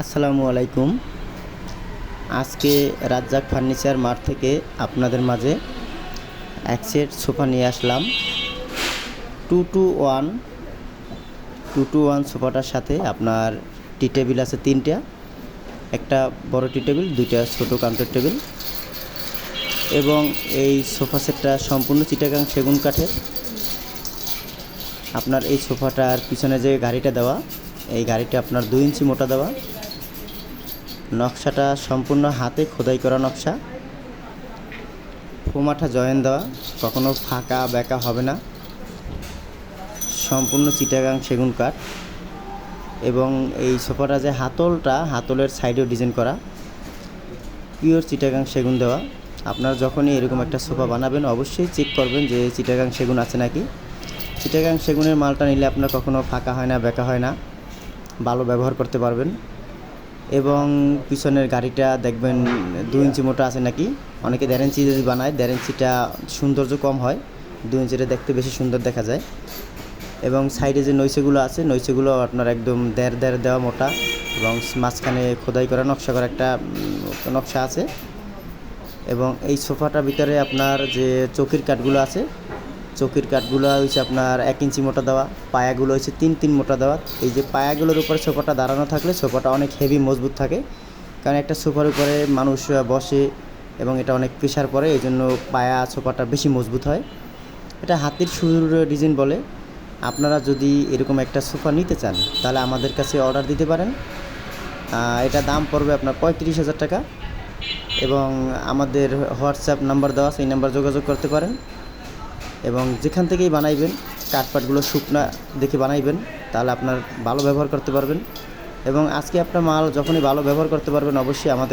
আসসালামু আলাইকুম। আজকে রাজ্জাক ফার্নিচার মার্ট থেকে আপনাদের মাঝে এক সেট সোফা নিয়ে আসলাম। Two two one, two two one সোফাটার সাথে আপনার টি টেবিল আছে তিনটা। একটা বড় টি টেবিল, দুইটা ছোটো কাউন্টার টেবিল। এবং এই সোফা সেটটা সম্পূর্ণ চিটাগাং সেগুন কাঠের। আপনার এই সোফাটার পিছনে যে গাড়িটা দেওয়া, এই গাড়িটা আপনার দুই ইঞ্চি মোটা দেওয়া। নকশাটা সম্পূর্ণ হাতে খোদাই করা নকশা। ফোমাঠা জয়েন দেওয়া, কখনো ফাঁকা বেঁকা হবে না। সম্পূর্ণ চিটাগাং সেগুন কাঠ এবং এই সোফাটা যে হাতলটা, হাতলের সাইডেও ডিজাইন করা। পিওর চিটাগাং সেগুন দেওয়া। আপনারা যখনই এরকম একটা সোফা বানাবেন, অবশ্যই চেক করবেন যে চিটাগাং সেগুন আছে নাকি। চিটাগাং সেগুনের মালটা নিলে আপনার কখনো ফাঁকা হয় না, বেঁকা হয় না। ভালো ব্যবহার করতে পারবেন। এবং পিছনের গাড়িটা দেখবেন দু ইঞ্চি মোটা আছে নাকি? অনেকে দেড় ইঞ্চি যদি বানায়, দেড় ইঞ্চিটা সৌন্দর্য কম হয় দু ইঞ্চিটা দেখতে বেশি সুন্দর দেখা যায়। এবং সাইডে যে নৈশেগুলো আছে নৈশেগুলো আপনার একদম দেড় দেড় দেওয়া মোটা এবং মাঝখানে খোদাই করা নকশা করা একটা নকশা আছে। এবং এই সোফাটার ভিতরে আপনার যে চৌকির কাঠগুলো আছে চৌকির কাঠগুলো হচ্ছে আপনার এক ইঞ্চি মোটা দেওয়া, পায়াগুলো হয়েছে তিন তিন মোটা দেওয়া। এই যে পায়াগুলোর উপরে সোফাটা দাঁড়ানো থাকলে সোফাটা অনেক হেভি মজবুত থাকে। কারণ একটা সোফার উপরে মানুষ বসে এবং এটা অনেক প্রেশার পড়ে এই জন্য পায়া সোফাটা বেশি মজবুত হয়। এটা হাতির সুর ডিজাইন বলে। আপনারা যদি এরকম একটা সোফা নিতে চান, তাহলে আমাদের কাছে অর্ডার দিতে পারেন। এটা দাম পড়বে আপনার পঁয়ত্রিশ হাজার টাকা। এবং আমাদের হোয়াটসঅ্যাপ নাম্বার দেওয়া সেই নাম্বার যোগাযোগ করতে পারেন। এবং যেখান থেকেই বানাইবেন, কাঠপাটগুলো শুকনা দেখে বানাইবেন, তাহলে আপনার ভালো ব্যবহার করতে পারবেন। এবং আজকে আপনার মাল যখনই ভালো ব্যবহার করতে পারবেন, অবশ্যই আমাদের